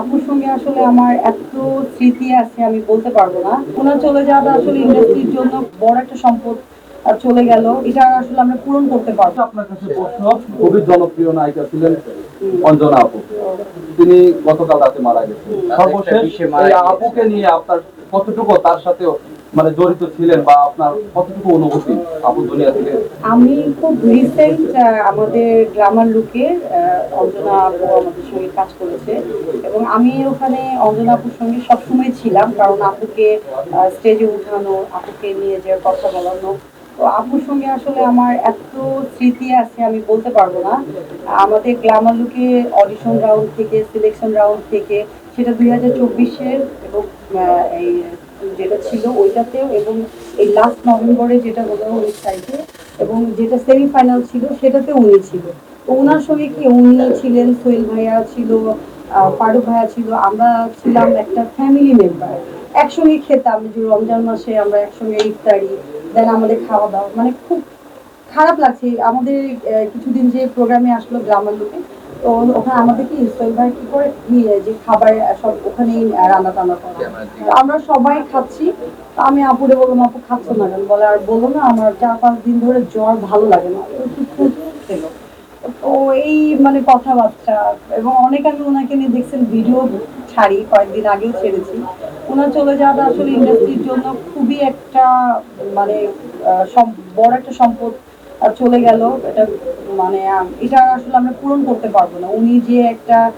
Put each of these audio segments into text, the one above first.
আপুর সঙ্গে আসলে আমার এত স্মৃতি আছে আমি বলতে পারব না। ওনার চলে যাওয়াটা আসলে ইন্ডাস্ট্রির জন্য বড় একটা সম্পদ চলে গেল। এটা আসলে আমরা পূরণ করতে পারব। আপনার কাছে প্রশ্ন খুবই জনপ্রিয় নায়িকা ছিলেন অঞ্জনা আপু। তিনি গতকাল রাতে মারা গেছেন। সর্বশেষ। আপুকে নিয়ে আপনার কতটুকু তার সাথে মানে জড়িত ছিলেন বা আপনার কতটুকু অনুভূতি আপু দুনিয়া থেকে? আমি খুব রিসেন্ট আমাদের গ্রামার লুকে অঞ্জনা আপু আমাদের সঙ্গে কাজ করেছে। এবং আমি ওখানে অঞ্জনা আপুর সঙ্গে সবসময় ছিলাম, কারণ আপুকে স্টেজে উঠানো, আপুকে নিয়ে যে কথা বলানো। তো আপুর সঙ্গে আসলে আমার এত স্মৃতি আছে, আমি বলতে পারব না। আমাদের গ্লামার লুকে অডিশন রাউন্ড থেকে সিলেকশন রাউন্ড থেকে, সেটা দুই হাজার চব্বিশের এবং এই, যেটা ছিল ওইটাতেও এবং এই লাস্ট নভেম্বরে যেটা হলো উনিশ তারিখে এবং যেটা সেমিফাইনাল ছিল সেটাতে উনি ছিল। তো ওনার সঙ্গে কি উনি ছিলেন, সোহেল ভাইয়া ছিল ফারুক ভাইয়া ছিল, আমরা ছিলাম একটা ফ্যামিলি মেম্বার একসঙ্গে খেতাম যে রমজান মাসে আমরা একসঙ্গে ইফতারি দেন আমাদের খাওয়া দাওয়া মানে খুব খারাপ লাগছে। আমাদের কিছুদিন যে প্রোগ্রামে আসলো গ্রামের লোকে তো ওখানে আমাদের কি ভাই কি করে নিয়ে যে খাবার সব ওখানেই রান্না টান্না করা। আমরা সবাই খাচ্ছি। আমি আপুরে বললাম আপু খাচ্ছ না কেন? বলে আর বলো না আমার চার পাঁচ দিন ধরে জ্বর ভালো লাগে না। তো ছিল তো এই মানে কথাবার্তা এবং অনেক আগে ওনাকে নিয়ে দেখছেন ভিডিও ছাড়ি কয়েকদিন আগেও ছেড়েছি। ওনার চলে যাওয়াটা আসলে ইন্ডাস্ট্রির জন্য খুবই একটা মানে বড় একটা সম্পদ। চলে গেল, এটা মানে এটা আসলে আমরা পূরণ করতে পারব না। উনি যে একটা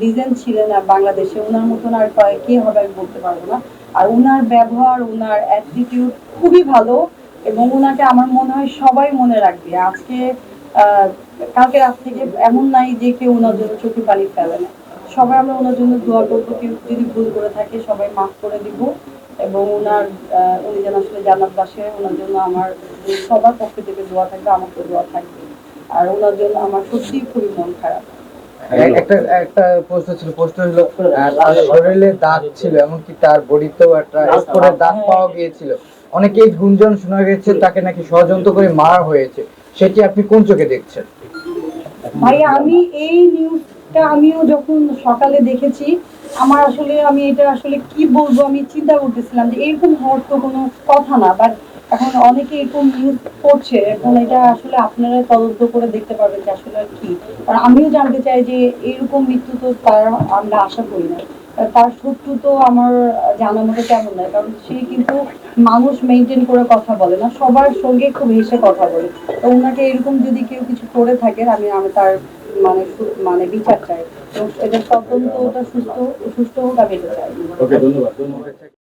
লিজেন্ড ছিলেন আর বাংলাদেশে ওনার মতন আর কা- হবে আমি বলতে পারব না। আর ওনার ব্যবহার ওনার অ্যাটিটিউড খুবই ভালো এবং ওনাকে আমার মনে হয় সবাই মনে রাখবে। আজকে কালকে রাত থেকে এমন নাই যে কেউ ওনার জন্য চোখে পানি ফেলে না। সবাই আমরা ওনার জন্য দোয়া করব, কেউ যদি ভুল করে থাকে সবাই মাফ করে দিব। এবং ওনার উনি যেন আসলে জান্নাত বাসে ওনার জন্য আমার সবার পক্ষ থেকে দোয়া থাকবে আমার দোয়া থাকবে। আর ওনার জন্য আমার সত্যি খুবই মন খারাপ। একটা একটা প্রশ্ন ছিল প্রশ্ন হলো তার শরীরে দাঁত ছিল এমনকি তার বডিতেও একটা দাঁত পাওয়া গিয়েছিল। অনেকেই গুঞ্জন শোনা গেছে তাকে নাকি ষড়যন্ত্র করে মারা হয়েছে। সেটি আপনি কোন চোখে দেখছেন? ভাই আমি এই নিউজটা আমিও যখন সকালে দেখেছি, আমার আসলে আমি এটা আসলে কি বলব, আমি চিন্তা করতেছিলাম যে এরকম হওয়ার তো কোনো কথা না বাট এখন অনেকে এরকম নিউজ করছে, এখন এটা আসলে আপনারা তদন্ত করে দেখতে পারবেন যে আসলে কি। আর আমিও জানতে চাই যে এরকম মৃত্যু তো তার আমরা আশা করি না। তার শত্রু তো আমার জানা মতো তেমন নয় কারণ সে কিন্তু মানুষ মেনটেন করে কথা বলে না, সবার সঙ্গে খুব হেসে কথা বলে। তো ওনাকে এরকম যদি কেউ কিছু করে থাকে আমি আমি তার মানে মানে বিচার চাই। এবং এটা তদন্তটা সুস্থ সুস্থ হোক, আমি এটা চাই। ধন্যবাদ। ধন্যবাদ।